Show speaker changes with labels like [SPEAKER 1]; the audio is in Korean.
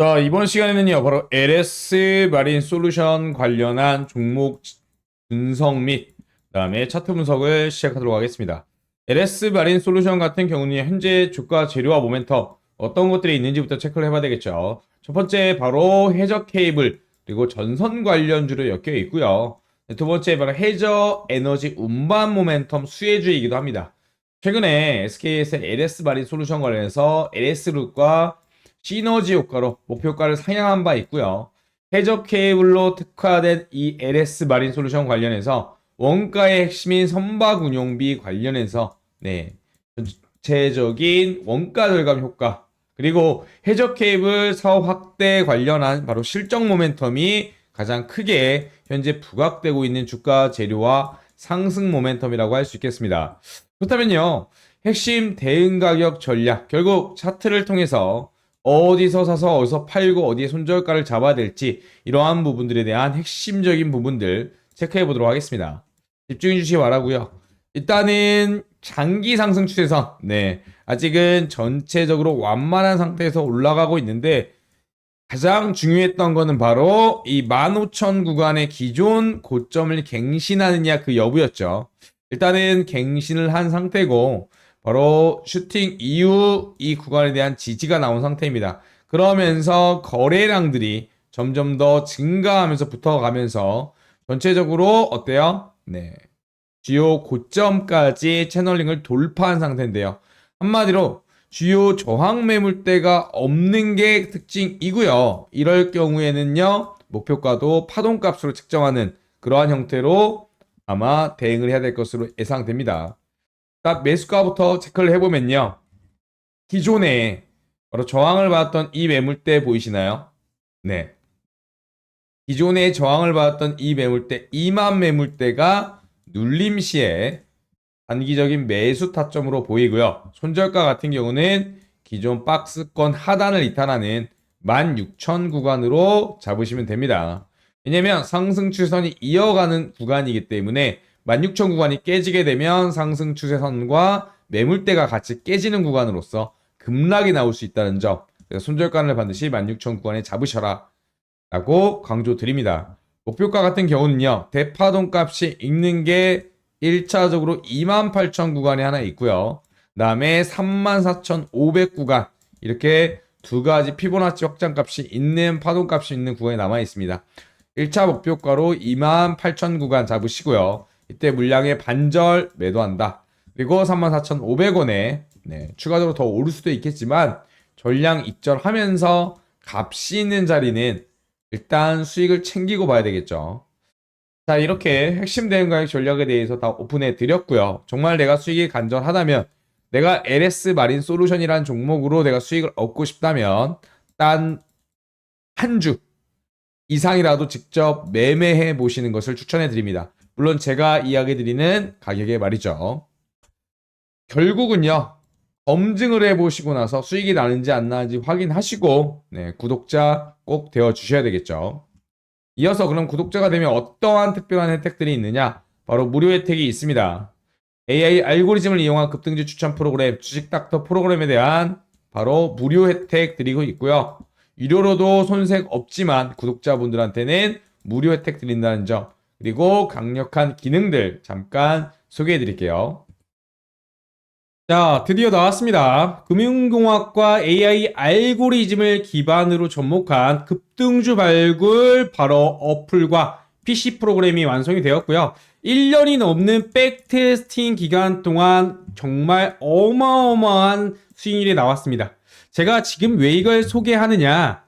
[SPEAKER 1] 자, 이번 시간에는요, 바로 LS 마린 솔루션 관련한 종목 분석 및 그 다음에 차트 분석을 시작하도록 하겠습니다. LS 마린 솔루션 같은 경우는 현재 주가 재료와 모멘텀 어떤 것들이 있는지부터 체크를 해봐야 되겠죠. 첫 번째 바로 해저 케이블 그리고 전선 관련주로 엮여 있고요. 두 번째 바로 해저 에너지 운반 모멘텀 수혜주이기도 합니다. 최근에 SKS의 LS 마린 솔루션 관련해서 LS 룩과 시너지 효과로 목표가를 상향한 바 있고요. 해적 케이블로 특화된 이 LS 마린 솔루션 관련해서 원가의 핵심인 선박 운용비 관련해서 네 전체적인 원가 절감 효과 그리고 해적 케이블 사업 확대 관련한 바로 실적 모멘텀이 가장 크게 현재 부각되고 있는 주가 재료와 상승 모멘텀이라고 할 수 있겠습니다. 그렇다면요 핵심 대응 가격 전략 결국 차트를 통해서 어디서 사서 어디서 팔고 어디에 손절가를 잡아야 될지 이러한 부분들에 대한 핵심적인 부분들 체크해 보도록 하겠습니다. 집중해 주시기 바라고요. 일단은 장기 상승 추세선 네 아직은 전체적으로 완만한 상태에서 올라가고 있는데 가장 중요했던 거는 바로 이 15,000 구간의 기존 고점을 갱신하느냐 그 여부였죠. 일단은 갱신을 한 상태고 바로 슈팅 이후 이 구간에 대한 지지가 나온 상태입니다. 그러면서 거래량들이 점점 더 증가하면서 붙어가면서 전체적으로 어때요? 네. 주요 고점까지 채널링을 돌파한 상태인데요. 한마디로 주요 저항 매물대가 없는 게 특징이고요. 이럴 경우에는요. 목표가도 파동값으로 측정하는 그러한 형태로 아마 대응을 해야 될 것으로 예상됩니다. 딱 매수가부터 체크를 해보면요. 기존에 바로 저항을 받았던 이 매물대 보이시나요? 네. 기존에 저항을 받았던 이 매물대, 2만 매물대가 눌림 시에 단기적인 매수 타점으로 보이고요. 손절가 같은 경우는 기존 박스권 하단을 이탈하는 16,000 구간으로 잡으시면 됩니다. 왜냐면 상승 추세선이 이어가는 구간이기 때문에 16,000 구간이 깨지게 되면 상승 추세선과 매물대가 같이 깨지는 구간으로서 급락이 나올 수 있다는 점. 그래서 손절가를 반드시 16,000 구간에 잡으셔라. 라고 강조드립니다. 목표가 같은 경우는요. 대파동 값이 있는 게 1차적으로 28,000 구간에 하나 있고요. 그 다음에 34,500 구간 이렇게 두 가지 피보나치 확장 값이 있는 파동 값이 있는 구간이 남아 있습니다. 1차 목표가로 28,000 구간 잡으시고요. 이때 물량의 반절 매도한다. 그리고 34,500원에 네, 추가적으로 더 오를 수도 있겠지만 전량 입절하면서 값이 있는 자리는 일단 수익을 챙기고 봐야 되겠죠. 자, 이렇게 핵심 대응 가격 전략에 대해서 다 오픈해 드렸고요. 정말 내가 수익이 간절하다면 내가 LS 마린 솔루션이라는 종목으로 내가 수익을 얻고 싶다면 단한주 이상이라도 직접 매매해 보시는 것을 추천해 드립니다. 물론 제가 이야기 드리는 가격에 말이죠. 결국은요. 검증을 해보시고 나서 수익이 나는지 안 나는지 확인하시고 네, 구독자 꼭 되어 주셔야 되겠죠. 이어서 그럼 구독자가 되면 어떠한 특별한 혜택들이 있느냐? 바로 무료 혜택이 있습니다. AI 알고리즘을 이용한 급등주 추천 프로그램 주식 닥터 프로그램에 대한 바로 무료 혜택 드리고 있고요. 유료로도 손색 없지만 구독자분들한테는 무료 혜택 드린다는 점 그리고 강력한 기능들 잠깐 소개해 드릴게요. 자, 드디어 나왔습니다. 금융공학과 AI 알고리즘을 기반으로 접목한 급등주 발굴 바로 어플과 PC 프로그램이 완성이 되었고요. 1년이 넘는 백테스팅 기간 동안 정말 어마어마한 수익률이 나왔습니다. 제가 지금 왜 이걸 소개하느냐?